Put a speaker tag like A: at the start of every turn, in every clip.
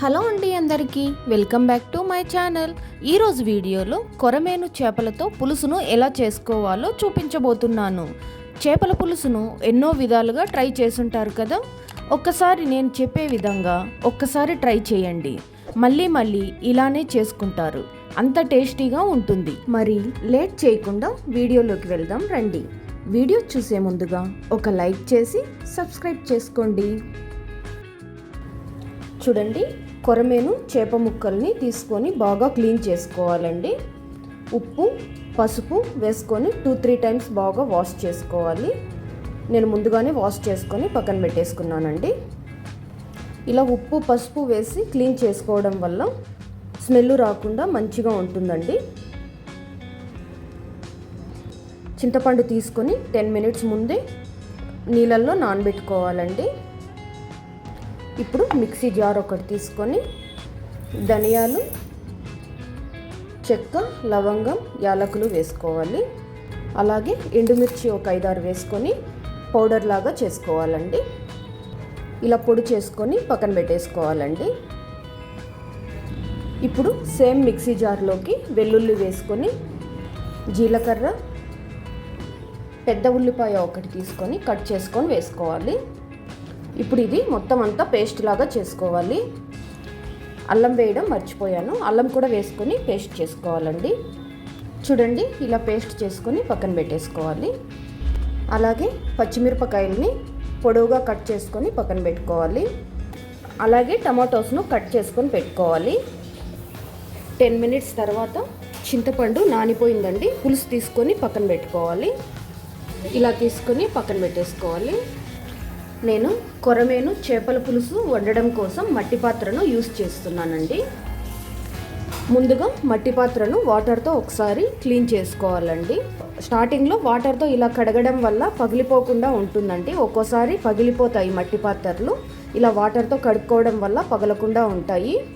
A: Hello అండి అందరికీ. Welcome back to my channel. ఈరోజు వీడియోలో కొరమేను చేపలతో పులుసును ఎలా చేసుకోవాలో చూపించబోతున్నాను. చేపల పులుసును ఎన్నో విధాలుగా ట్రై చేసుంటారు కదా? ఒక్కసారి నేను చెప్పే విధంగా ఒక్కసారి ట్రై చేయండి. మళ్ళీ మళ్ళీ ఇలానే చేసుకుంటారు. అంత టేస్టీగా ఉంటుంది. మరి లేట్ చేయకుండా వీడియోలోకి వెళ్దాం రండి. వీడియో చూసే ముందుగా ఒక లైక్ చేసి సబ్స్క్రైబ్ చేసుకోండి. చూడండి. కొరమేను చేప ముక్కల్ని తీసుకొని బాగా క్లీన్ చేసుకోవాలండి. ఉప్పు పసుపు వేసుకొని టూ త్రీ టైమ్స్ బాగా వాష్ చేసుకోవాలి. నేను ముందుగానే వాష్ చేసుకొని పక్కన పెట్టేసుకున్నానండి. ఇలా ఉప్పు పసుపు వేసి క్లీన్ చేసుకోవడం వల్ల స్మెల్ రాకుండా మంచిగా ఉంటుందండి. చింతపండు తీసుకొని టెన్ మినిట్స్ ముందే నీళ్ళల్లో నానబెట్టుకోవాలండి. ఇప్పుడు మిక్సీ జార్ ఒకటి తీసుకొని ధనియాలు చెక్క లవంగం యాలకులు వేసుకోవాలి. అలాగే ఎండుమిర్చి ఒక ఐదారు వేసుకొని పౌడర్ లాగా చేసుకోవాలండి. ఇలా పొడి చేసుకొని పక్కన పెట్టేసుకోవాలండి. ఇప్పుడు సేమ్ మిక్సీ జార్లోకి వెల్లుల్లి వేసుకొని జీలకర్ర పెద్ద ఉల్లిపాయ ఒకటి తీసుకొని కట్ చేసుకొని వేసుకోవాలి. ఇప్పుడు ఇది మొత్తం అంతా పేస్ట్ లాగా చేసుకోవాలి. అల్లం వేయడం మర్చిపోయాను. అల్లం కూడా వేసుకొని పేస్ట్ చేసుకోవాలండి. చూడండి ఇలా పేస్ట్ చేసుకొని పక్కన పెట్టేసుకోవాలి. అలాగే పచ్చిమిరపకాయలని పొడవుగా కట్ చేసుకొని పక్కన పెట్టుకోవాలి. అలాగే టమాటోస్ను కట్ చేసుకొని పెట్టుకోవాలి. టెన్ మినిట్స్ తర్వాత చింతపండు నానిపోయిందండి. పులుసు తీసుకొని పక్కన పెట్టుకోవాలి. ఇలా తీసుకొని పక్కన పెట్టేసుకోవాలి. నేను కొరమేను చేపల పులుసు వండడం కోసం మట్టి పాత్రను యూస్ చేస్తున్నానండి. ముందుగా మట్టి పాత్రను వాటర్తో ఒకసారి క్లీన్ చేసుకోవాలండి. స్టార్టింగ్లో వాటర్తో ఇలా కడగడం వల్ల పగిలిపోకుండా ఉంటుందండి. ఒక్కోసారి పగిలిపోతాయి మట్టి పాత్రలు. ఇలా వాటర్తో కడుక్కోవడం వల్ల పగలకుండా ఉంటాయి.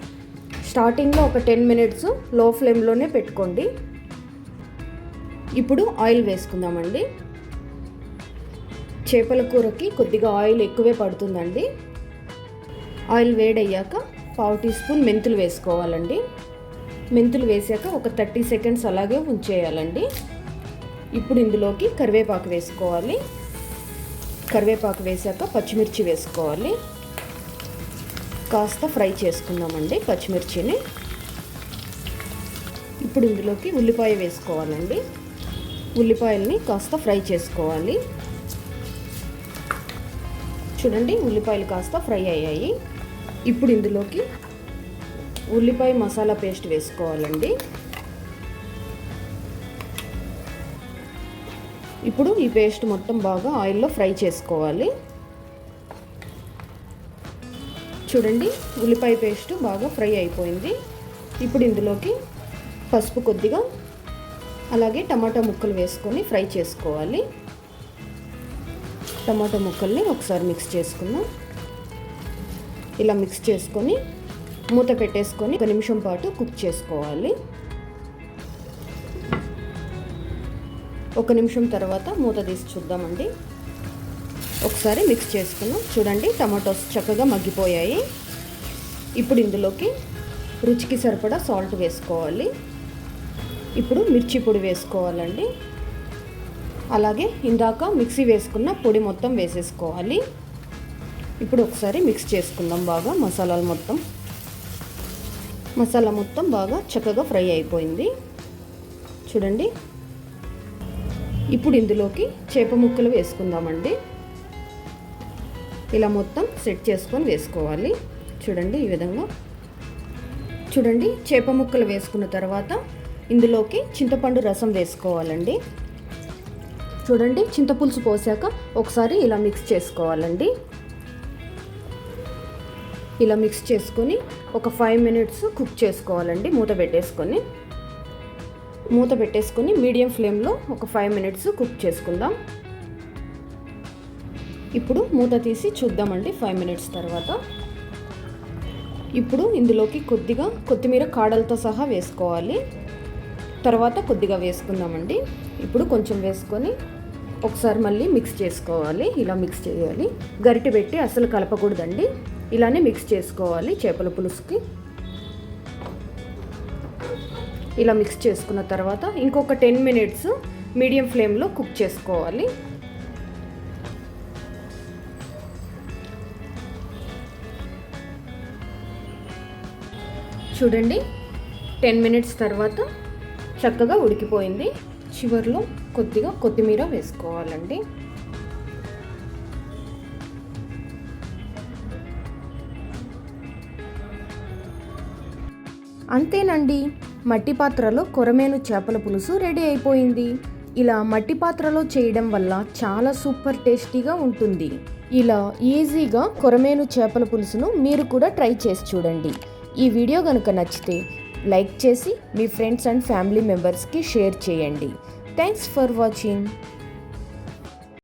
A: స్టార్టింగ్లో ఒక టెన్ మినిట్స్లో ఫ్లేమ్లోనే పెట్టుకోండి. ఇప్పుడు ఆయిల్ వేసుకుందామండి. చేపల కూరకి కొద్దిగా ఆయిల్ ఎక్కువే పడుతుందండి. ఆయిల్ వేడయ్యాక పావు టీ స్పూన్ మెంతులు వేసుకోవాలండి. మెంతులు వేసాక ఒక థర్టీ సెకండ్స్ అలాగే ఉంచేయాలండి. ఇప్పుడు ఇందులోకి కరివేపాకు వేసుకోవాలి. కరివేపాకు వేసాక పచ్చిమిర్చి వేసుకోవాలి. కాస్త ఫ్రై చేసుకుందామండి పచ్చిమిర్చిని. ఇప్పుడు ఇందులోకి ఉల్లిపాయ వేసుకోవాలండి. ఉల్లిపాయల్ని కాస్త ఫ్రై చేసుకోవాలి. చూడండి ఉల్లిపాయలు కాస్త ఫ్రై అయ్యాయి. ఇప్పుడు ఇందులోకి ఉల్లిపాయ మసాలా పేస్ట్ వేసుకోవాలండి. ఇప్పుడు ఈ పేస్ట్ మొత్తం బాగా ఆయిల్లో ఫ్రై చేసుకోవాలి. చూడండి ఉల్లిపాయ పేస్ట్ బాగా ఫ్రై అయిపోయింది. ఇప్పుడు ఇందులోకి పసుపు కొద్దిగా అలాగే టమాటా ముక్కలు వేసుకొని ఫ్రై చేసుకోవాలి. టమాటా ముక్కల్ని ఒకసారి మిక్స్ చేసుకుందాం. ఇలా మిక్స్ చేసుకొని మూత పెట్టేసుకొని ఒక నిమిషం పాటు కుక్ చేసుకోవాలి. ఒక నిమిషం తర్వాత మూత తీసి చూద్దామండి. ఒకసారి మిక్స్ చేసుకున్నాం చూడండి టమాటోస్ చక్కగా మగ్గిపోయాయి. ఇప్పుడు ఇందులోకి రుచికి సరిపడా సాల్ట్ వేసుకోవాలి. ఇప్పుడు మిర్చి పొడి వేసుకోవాలండి. అలాగే ఇందాక మిక్సీ వేసుకున్న పొడి మొత్తం వేసేసుకోవాలి. ఇప్పుడు ఒకసారి మిక్స్ చేసుకుందాం బాగా మసాలాలు మొత్తం. మసాలా మొత్తం బాగా చక్కగా ఫ్రై అయిపోయింది. చూడండి. ఇప్పుడు ఇందులోకి చేప ముక్కలు వేసుకుందామండి. ఇలా మొత్తం సెట్ చేసుకొని వేసుకోవాలి. చూడండి ఈ విధంగా. చూడండి చేప ముక్కలు వేసుకున్న తర్వాత ఇందులోకి చింతపండు రసం వేసుకోవాలండి. చూడండి చింతపులుసు పోసాక ఒకసారి ఇలా మిక్స్ చేసుకోవాలండి. ఇలా మిక్స్ చేసుకొని ఒక ఫైవ్ మినిట్స్ కుక్ చేసుకోవాలండి మూత పెట్టేసుకొని. మూత పెట్టేసుకొని మీడియం ఫ్లేమ్లో ఒక ఫైవ్ మినిట్స్ కుక్ చేసుకుందాం. ఇప్పుడు మూత తీసి చూద్దామండి ఫైవ్ మినిట్స్ తర్వాత. ఇప్పుడు ఇందులోకి కొద్దిగా కొత్తిమీర కాడలతో సహా వేసుకోవాలి. తర్వాత కొద్దిగా వేసుకుందామండి. ఇప్పుడు కొంచెం వేసుకొని ఒకసారి మళ్ళీ మిక్స్ చేసుకోవాలి. ఇలా మిక్స్ చేయాలి. గరిటె పెట్టి అసలు కలపకూడదండి. ఇలానే మిక్స్ చేసుకోవాలి చేపల పులుసుకి. ఇలా మిక్స్ చేసుకున్న తర్వాత ఇంకొక టెన్ మినిట్స్ మీడియం ఫ్లేమ్లో కుక్ చేసుకోవాలి. చూడండి. టెన్ మినిట్స్ తర్వాత చక్కగా ఉడికిపోయింది. చివరిలో కొద్దిగా కొత్తిమీర వేసుకోవాలండి. అంతేనండి మట్టి పాత్రలో కొరమేను చేపల పులుసు రెడీ అయిపోయింది. ఇలా మట్టి పాత్రలో చేయడం వల్ల చాలా సూపర్ టేస్టీగా ఉంటుంది. ఇలా ఈజీగా కొరమేను చేపల పులుసును మీరు కూడా ట్రై చేసి చూడండి. ఈ వీడియో కనుక నచ్చితే లైక్ చేసి మీ ఫ్రెండ్స్ అండ్ ఫ్యామిలీ మెంబర్స్కి షేర్ చేయండి. Thanks for watching.